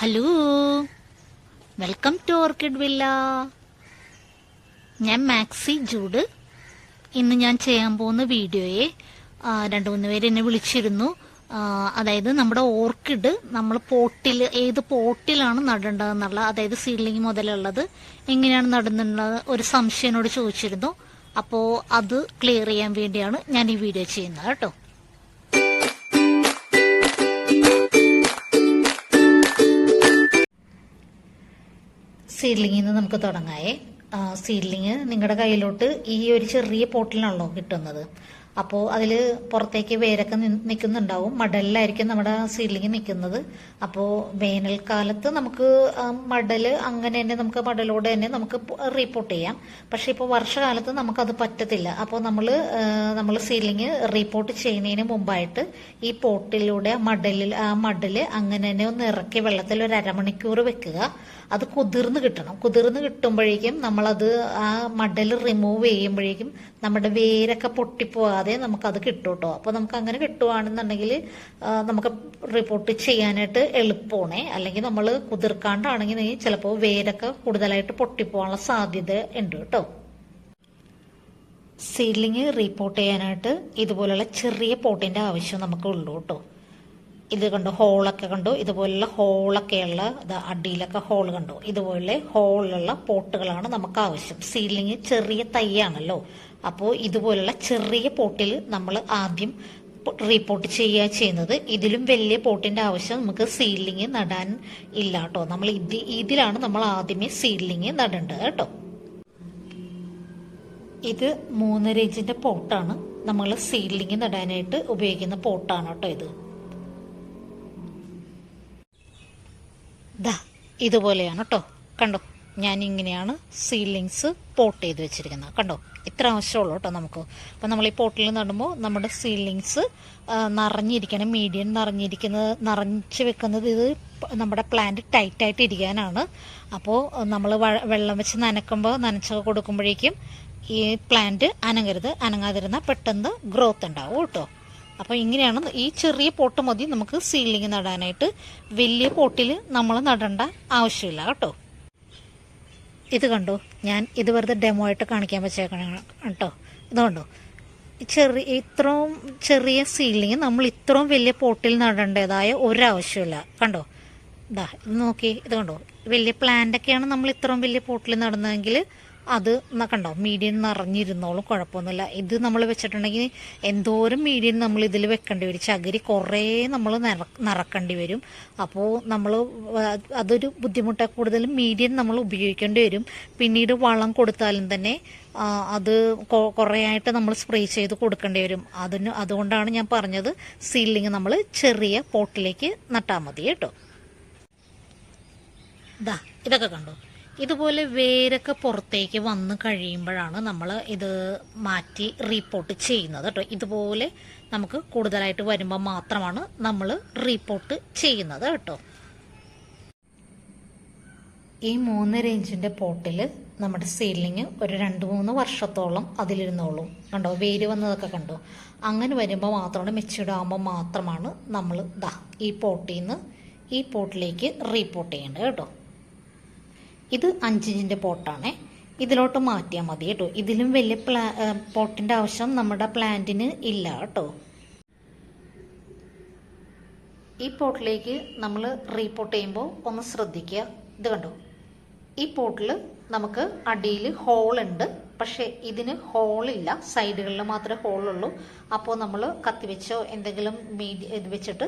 Hello. Welcome to Orchid Villa. ഞാൻ maxi Jude. ഇന്ന് ഞാൻ ചെയ്യാൻ പോകുന്ന വീഡിയോയെ രണ്ടു മൂന്ന് പേര് എന്നെ വിളിച്ചിരുന്നു. അതായത് നമ്മുടെ ഓർക്കിഡ് നമ്മൾ പോട്ടിൽ ഏത് പോട്ടിലാണ് നടേണ്ടതെന്നുള്ള അതായത് സീഡ്ലിംഗ് മുതലുള്ളത് എങ്ങനെയാണ് നടുന്നുള്ളത് ഒരു സംശയനോട് ചോദിച്ചിരുന്നു. അപ്പോൾ അത് ക്ലിയർ ചെയ്യാൻ വേണ്ടിയാണ് ഞാൻ ഈ വീഡിയോ ചെയ്യുന്നത് കേട്ടോ. സീഡ്ലിങ്ങിൽ നിന്ന് നമുക്ക് തുടങ്ങായേ സീഡ്ലിങ് നിങ്ങളുടെ കയ്യിലോട്ട് ഈ ഒരു ചെറിയ പോട്ടിലാണല്ലോ കിട്ടുന്നത്. അപ്പോൾ അതിൽ പുറത്തേക്ക് വേരൊക്കെ നിൽക്കുന്നുണ്ടാവും മടലിലായിരിക്കും നമ്മുടെ സീഡ്ലിങ് നിൽക്കുന്നത് അപ്പോൾ വേനൽക്കാലത്ത് നമുക്ക് മടൽ അങ്ങനെ തന്നെ നമുക്ക് മടലോടെ തന്നെ നമുക്ക് റീപ്പോർട്ട് ചെയ്യാം. പക്ഷേ ഇപ്പോൾ വർഷകാലത്ത് നമുക്കത് പറ്റത്തില്ല. അപ്പോൾ നമ്മൾ നമ്മൾ സീലിംഗ് റീപ്പോർട്ട് ചെയ്യുന്നതിന് മുമ്പായിട്ട് ഈ പോട്ടിലൂടെ മടലിൽ ആ മടൽ അങ്ങനെ തന്നെ ഒന്ന് ഇറക്കി വെള്ളത്തിൽ ഒരു അരമണിക്കൂർ വെക്കുക. അത് കുതിർന്ന് കിട്ടണം. കുതിർന്ന് കിട്ടുമ്പോഴേക്കും നമ്മളത് ആ മടൽ റിമൂവ് ചെയ്യുമ്പോഴേക്കും നമ്മുടെ വേരൊക്കെ പൊട്ടിപ്പോവാതെ നമുക്കത് കിട്ടും കേട്ടോ അപ്പോൾ നമുക്ക് അങ്ങനെ കിട്ടുവാണെന്നുണ്ടെങ്കിൽ നമുക്ക് റിപ്പോർട്ട് ചെയ്യാനായിട്ട് എളുപ്പമാണേ. അല്ലെങ്കിൽ നമ്മൾ കുതിർക്കാണ്ടാണെങ്കിൽ ചിലപ്പോൾ വേരൊക്കെ കൂടുതലായിട്ട് പൊട്ടിപ്പോകാനുള്ള സാധ്യത ഉണ്ട് കേട്ടോ. സീഡ്ലിങ് റീപ്പോർട്ട് ചെയ്യാനായിട്ട് ഇതുപോലുള്ള ചെറിയ പോട്ടിന്റെ ആവശ്യം നമുക്ക് ഉള്ളൂ കേട്ടോ. ഇത് കണ്ടു ഹോളൊക്കെ കണ്ടു? ഇതുപോലുള്ള ഹോളൊക്കെയുള്ള അടിയിലൊക്കെ ഹോൾ കണ്ടു? ഇതുപോലെ ഹോളിലുള്ള പോട്ടുകളാണ് നമുക്ക് ആവശ്യം. സീലിംഗ് ചെറിയ തൈയാണല്ലോ. അപ്പോൾ ഇതുപോലുള്ള ചെറിയ പോട്ടിൽ നമ്മൾ ആദ്യം റീപ്പോർട്ട് ചെയ്യുക ചെയ്യുന്നത്. ഇതിലും വലിയ പോട്ടിന്റെ ആവശ്യം നമുക്ക് സീഡ്ലിങ് നടാൻ ഇല്ല കേട്ടോ. നമ്മൾ ഇത് ഇതിലാണ് നമ്മൾ ആദ്യമേ സീഡ്ലിങ് നടേണ്ടത് കേട്ടോ. ഇത് മൂന്നര ഇഞ്ചിന്റെ പോട്ടാണ്. നമ്മൾ സീഡ്ലിങ് നടാനായിട്ട് ഉപയോഗിക്കുന്ന പോട്ടാണ് കേട്ടോ ഇത്. ദാ ഇതുപോലെയാണ് കേട്ടോ. കണ്ടോ? ഞാൻ ഇങ്ങനെയാണ് സീഡ്ലിങ്സ് പോട്ട് ചെയ്ത് വെച്ചിരിക്കുന്നത്. കണ്ടോ? ഇത്ര ആവശ്യമുള്ളൂ കേട്ടോ നമുക്ക്. അപ്പം നമ്മൾ ഈ പോട്ടിൽ നടുമ്പോൾ നമ്മുടെ സീലിങ്സ് നിറഞ്ഞിരിക്കണം. മീഡിയം നിറഞ്ഞിരിക്കുന്നത് നിറച്ച് വെക്കുന്നത് ഇത് നമ്മുടെ പ്ലാന്റ് ടൈറ്റായിട്ട് ഇരിക്കാനാണ്. അപ്പോൾ നമ്മൾ വെള്ളം വെച്ച് നനക്കുമ്പോൾ നനച്ചൊക്കെ കൊടുക്കുമ്പോഴേക്കും ഈ പ്ലാന്റ് അനങ്ങരുത്. അനങ്ങാതിരുന്നാൽ പെട്ടെന്ന് ഗ്രോത്ത് ഉണ്ടാവും കേട്ടോ. അപ്പോൾ ഇങ്ങനെയാണ് ഈ ചെറിയ പോട്ട് മതി നമുക്ക് സീലിംഗ് നടാനായിട്ട്. വലിയ പോട്ടിൽ നമ്മൾ നടേണ്ട ആവശ്യമില്ല കേട്ടോ. ഇത് കണ്ടോ? ഞാൻ ഇത് വെറുതെ ഡെമോ ആയിട്ട് കാണിക്കാൻ വെച്ചേക്കണം കേട്ടോ ഇത് കണ്ടോ? ചെറിയ ഇത്രയും ചെറിയ സീലിംഗ് നമ്മൾ ഇത്രയും വലിയ പോട്ടിൽ നടേണ്ടതായ ഒരാവശ്യമില്ല. കണ്ടോ? ഇതാ ഇത് നോക്കി ഇത് കണ്ടോ? വലിയ പ്ലാന്റൊക്കെയാണ് നമ്മൾ ഇത്രയും വലിയ പോട്ടിൽ നടന്നതെങ്കിൽ അത് കണ്ടോ? മീഡിയം നിറഞ്ഞിരുന്നോളും കുഴപ്പമൊന്നുമില്ല. ഇത് നമ്മൾ വെച്ചിട്ടുണ്ടെങ്കിൽ എന്തോരം മീഡിയം നമ്മൾ ഇതിൽ വെക്കേണ്ടി വരും. ചകിരി കുറേ നമ്മൾ നിറക്കേണ്ടി വരും. അപ്പോൾ നമ്മൾ അതൊരു ബുദ്ധിമുട്ടാണ് കൂടുതലും മീഡിയം നമ്മൾ ഉപയോഗിക്കേണ്ടി വരും. പിന്നീട് വളം കൊടുത്താലും തന്നെ അത് കുറേ ആയിട്ട് നമ്മൾ സ്പ്രേ ചെയ്ത് കൊടുക്കേണ്ടി വരും. അതിന് അതുകൊണ്ടാണ് ഞാൻ പറഞ്ഞത് സീലിങ് നമ്മൾ ചെറിയ പോട്ടിലേക്ക് നട്ടാൽ മതി കേട്ടോ. ഇതാ ഇതൊക്കെ കണ്ടോ? ഇതുപോലെ വേരൊക്കെ പുറത്തേക്ക് വന്ന് കഴിയുമ്പോഴാണ് നമ്മൾ ഇത് മാറ്റി റീപ്പോർട്ട് ചെയ്യുന്നത് കേട്ടോ ഇതുപോലെ നമുക്ക് കൂടുതലായിട്ട് വരുമ്പോൾ മാത്രമാണ് നമ്മൾ റീപ്പോർട്ട് ചെയ്യുന്നത് കേട്ടോ ഈ മൂന്ന് റേഞ്ചിന്റെ പോട്ടിൽ നമ്മുടെ സീലിംഗ് ഒരു രണ്ട് മൂന്ന് വർഷത്തോളം അതിലിരുന്നോളും. കണ്ടോ? വേര് വന്നതൊക്കെ കണ്ടോ? അങ്ങനെ വരുമ്പോൾ മാത്രമാണ് മെച്ചൂർഡ് ആകുമ്പോൾ മാത്രമാണ് നമ്മൾ ദാ ഈ പോട്ടിൽ നിന്ന് ഈ പോട്ടിലേക്ക് റീപ്പോർട്ട് ചെയ്യേണ്ടത് കേട്ടോ ഇത് അഞ്ചിഞ്ചിന്റെ പോട്ടാണേ. ഇതിലോട്ട് മാറ്റിയാൽ മതി കേട്ടോ. ഇതിലും വലിയ പ്ലാ പോട്ടിന്റെ ആവശ്യം നമ്മുടെ പ്ലാന്റിന് ഇല്ല കേട്ടോ. ഈ പോട്ടിലേക്ക് നമ്മൾ റീപോട്ട് ചെയ്യുമ്പോൾ ഒന്ന് ശ്രദ്ധിക്കുക. ഇത് കണ്ടോ? ഈ പോട്ടിൽ നമുക്ക് അടിയിൽ ഹോളുണ്ട് പക്ഷേ ഇതിന് ഹോളില്ല സൈഡുകളിൽ മാത്രമേ ഹോളുള്ളൂ അപ്പോൾ നമ്മൾ കത്തിവെച്ചോ എന്തെങ്കിലും മീഡിയ ഇത് വെച്ചിട്ട്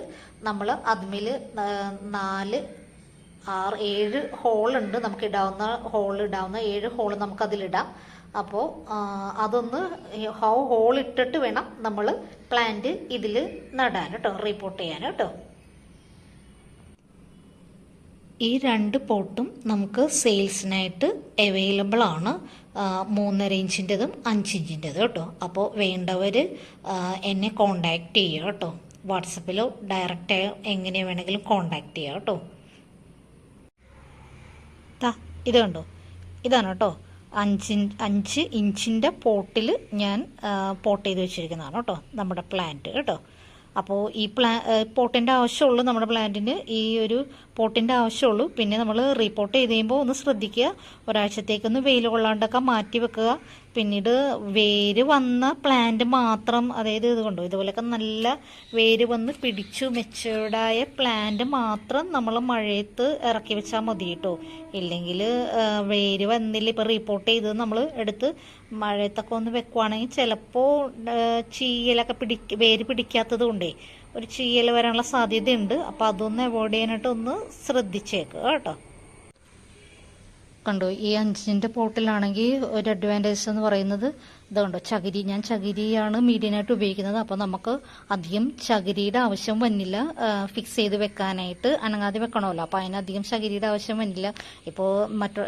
നമ്മൾ അതിമേൽ നാല് ആറ് ഏഴ് ഹോളുണ്ട് നമുക്ക് ഇടാവുന്ന ഹോൾ ഇടാവുന്ന ഏഴ് ഹോൾ നമുക്ക് അതിലിടാം അപ്പോൾ അതൊന്ന് ഹോ ഹോൾ ഇട്ടിട്ട് വേണം നമ്മൾ പ്ലാന്റ് ഇതിൽ നടാൻ കേട്ടോ റിപ്പോർട്ട് ചെയ്യാൻ കേട്ടോ. ഈ രണ്ട് പോട്ടും നമുക്ക് സെയിൽസിനായിട്ട് അവൈലബിൾ ആണ്. മൂന്നര ഇഞ്ചിന്റെതും അഞ്ച് ഇഞ്ചിന്റെതും കേട്ടോ. അപ്പോൾ വേണ്ടവർ എന്നെ കോണ്ടാക്ട് ചെയ്യുക കേട്ടോ. വാട്സപ്പിലോ ഡയറക്റ്റ് എങ്ങനെ വേണമെങ്കിലും കോണ്ടാക്ട് ചെയ്യുക കേട്ടോ. ദാ ഇത് കണ്ടോ? ഇതാണ് കേട്ടോ. അഞ്ച് അഞ്ച് ഇഞ്ചിന്റെ പോട്ടിൽ ഞാൻ പോട്ട് ചെയ്ത് വെച്ചിരിക്കുന്നതാണ് കേട്ടോ നമ്മുടെ പ്ലാന്റ് കേട്ടോ. അപ്പോൾ ഈ പ്ലാ പോട്ടിന്റെ ആവശ്യമുള്ളൂ നമ്മുടെ പ്ലാന്റിന്. ഈ ഒരു പോട്ടിന്റെ ആവശ്യമുള്ളൂ. പിന്നെ നമ്മൾ റീപോർട്ട് ചെയ്ത് കഴിയുമ്പോൾ ഒന്ന് ശ്രദ്ധിക്കുക. ഒരാഴ്ചത്തേക്കൊന്ന് വെയിൽ കൊള്ളാണ്ടൊക്കെ മാറ്റി വെക്കുക. പിന്നീട് വേര് വന്ന പ്ലാന്റ് മാത്രം അതായത് ഇത് കൊണ്ടു ഇതുപോലെയൊക്കെ നല്ല വേര് വന്ന് പിടിച്ചു മെച്ചേർഡായ പ്ലാന്റ് മാത്രം നമ്മൾ മഴയത്ത് ഇറക്കി വെച്ചാൽ മതി കേട്ടോ. ഇല്ലെങ്കിൽ വേര് വന്നില്ല. ഇപ്പോൾ റിപ്പോർട്ട് ചെയ്ത് നമ്മൾ എടുത്ത് മഴയത്തൊക്കെ ഒന്ന് വെക്കുവാണെങ്കിൽ ചിലപ്പോൾ ചീയലൊക്കെ പിടി വേര് പിടിക്കാത്തത് കൊണ്ടേ ഒരു ചീയൽ വരാനുള്ള സാധ്യതയുണ്ട്. അപ്പോൾ അതൊന്ന് അവോയ്ഡ് ചെയ്യാനായിട്ട് ഒന്ന് ശ്രദ്ധിച്ചേക്കുക കേട്ടോ. കണ്ടോ ഈ അഞ്ചിന്റെ പോട്ടിലാണെങ്കിൽ ഒരു അഡ്വാന്റേജ് എന്ന് പറയുന്നത് ഇതുണ്ടോ ചകിരി. ഞാൻ ചകിരിയാണ് മീഡിയനായിട്ട് ഉപയോഗിക്കുന്നത്. അപ്പോൾ നമുക്ക് അധികം ചകിരിയുടെ ആവശ്യം വന്നില്ല. ഫിക്സ് ചെയ്ത് വെക്കാനായിട്ട് അനങ്ങാതെ വെക്കണമല്ലോ. അപ്പോൾ അതിനധികം ചകിരിയുടെ ആവശ്യം വന്നില്ല. ഇപ്പോൾ മറ്റു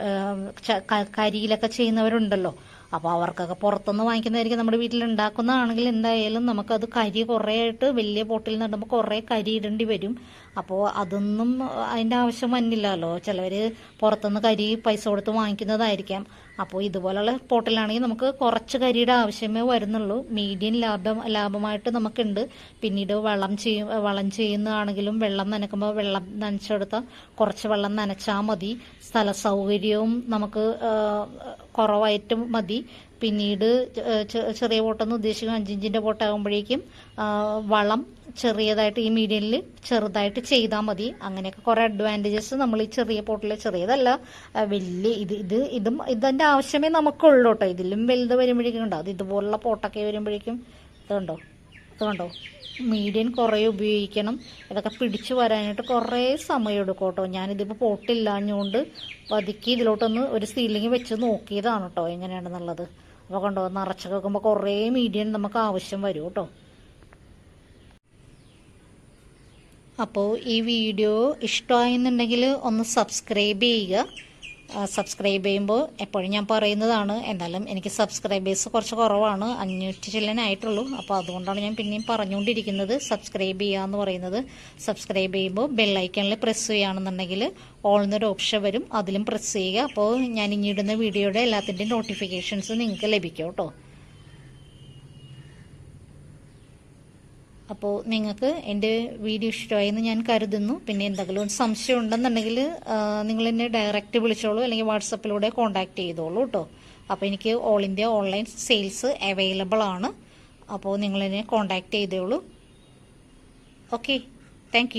കരിയിലൊക്കെ ചെയ്യുന്നവരുണ്ടല്ലോ. അപ്പോൾ അവർക്കൊക്കെ പുറത്തുനിന്ന് വാങ്ങിക്കുന്നതായിരിക്കും നമ്മുടെ വീട്ടിൽ ഉണ്ടാക്കുന്നതാണെങ്കിൽ എന്തായാലും നമുക്കത് കരി കുറേ ആയിട്ട് വലിയ പോട്ടിൽ നടുമ്പോൾ കുറേ കരി ഇടേണ്ടി വരും. അപ്പോൾ അതൊന്നും അതിന്റെ ആവശ്യം വന്നില്ലല്ലോ. ചിലവർ പുറത്തുനിന്ന് കരി പൈസ കൊടുത്ത് വാങ്ങിക്കുന്നതായിരിക്കാം. അപ്പോൾ ഇതുപോലുള്ള പോട്ടിലാണെങ്കിൽ നമുക്ക് കുറച്ച് കരിയുടെ ആവശ്യമേ വരുന്നുള്ളൂ. മീഡിയം ലാഭം ലാഭമായിട്ട് നമുക്കുണ്ട്. പിന്നീട് വളം ചെയ്യും വളം ചെയ്യുന്നതാണെങ്കിലും വെള്ളം നനക്കുമ്പോൾ വെള്ളം നനച്ചെടുത്താൽ കുറച്ച് വെള്ളം നനച്ചാൽ മതി. സ്ഥല സൗകര്യവും നമുക്ക് കുറവായിട്ട് മതി. പിന്നീട് ചെറിയ പോട്ടെന്ന് ഉദ്ദേശിക്കും അഞ്ചിഞ്ചിന്റെ പോട്ടാകുമ്പോഴേക്കും വളം ചെറിയതായിട്ട് ഈ മീഡിയനിൽ ചെറുതായിട്ട് ചെയ്താൽ മതി. അങ്ങനെയൊക്കെ കുറേ അഡ്വാന്റേജസ് നമ്മൾ ഈ ചെറിയ പോട്ടിൽ ചെറിയതല്ല. വലിയ ഇത് ഇത് ഇതും ഇതിന്റെ ആവശ്യമേ നമുക്കുള്ളൂ കേട്ടോ ഇതിലും വലുത് വരുമ്പോഴേക്കും ഉണ്ടോ അത് ഇതുപോലുള്ള പോട്ടൊക്കെ വരുമ്പോഴേക്കും ഇതുണ്ടോ ഇതുണ്ടോ മീഡിയൻ കുറേ ഉപയോഗിക്കണം. ഇതൊക്കെ പിടിച്ചു വരാനായിട്ട് കുറേ സമയം എടുക്കും കേട്ടോ ഞാനിതിപ്പോൾ പോട്ടില്ലാഞ്ഞുകൊണ്ട് പതുക്കി ഇതിലോട്ടൊന്ന് ഒരു സീലിംഗ് വെച്ച് നോക്കിയതാണ് കേട്ടോ എങ്ങനെയാണെന്നുള്ളത്. അപ്പോൾ കണ്ടോ നിറച്ച് കേൾക്കുമ്പോൾ കുറേ മീഡിയൻ നമുക്ക് ആവശ്യം വരും കേട്ടോ അപ്പോൾ ഈ വീഡിയോ ഇഷ്ടമായെന്നുണ്ടെങ്കിൽ ഒന്ന് സബ്സ്ക്രൈബ് ചെയ്യുക. സബ്സ്ക്രൈബ് ചെയ്യുമ്പോൾ എപ്പോഴും ഞാൻ പറയുന്നതാണ് എന്നാലും എനിക്ക് സബ്സ്ക്രൈബേഴ്സ് കുറച്ച് കുറവാണ് അഞ്ഞൂറ്റി ചില്ലനായിട്ടുള്ളൂ. അപ്പോൾ അതുകൊണ്ടാണ് ഞാൻ പിന്നെയും പറഞ്ഞുകൊണ്ടിരിക്കുന്നത് സബ്സ്ക്രൈബ് ചെയ്യുക എന്ന് പറയുന്നത്. സബ്സ്ക്രൈബ് ചെയ്യുമ്പോൾ ബെല്ലൈക്കണിൽ പ്രസ് ചെയ്യുകയാണെന്നുണ്ടെങ്കിൽ ഓൾ എന്നൊരു ഓപ്ഷൻ വരും. അതിലും പ്രസ് ചെയ്യുക. അപ്പോൾ ഞാൻ ഇനി ഇടുന്ന വീഡിയോയുടെ എല്ലാത്തിന്റെയും നോട്ടിഫിക്കേഷൻസ് നിങ്ങൾക്ക് ലഭിക്കും കേട്ടോ. അപ്പോൾ നിങ്ങൾക്ക് എന്റെ വീഡിയോ ഇഷ്ടമായെന്ന് ഞാൻ കരുതുന്നു. പിന്നെ എന്തെങ്കിലും സംശയം ഉണ്ടെന്നുണ്ടെങ്കിൽ നിങ്ങൾ എന്നെ ഡയറക്റ്റ് വിളിച്ചോളൂ അല്ലെങ്കിൽ വാട്സപ്പിലൂടെ കോൺടാക്ട് ചെയ്തോളൂ കേട്ടോ അപ്പോൾ എനിക്ക് all India online sales available ആണ്. അപ്പോൾ നിങ്ങൾ എന്നെ കോൺടാക്ട് ചെയ്തോളൂ ഓക്കെ താങ്ക്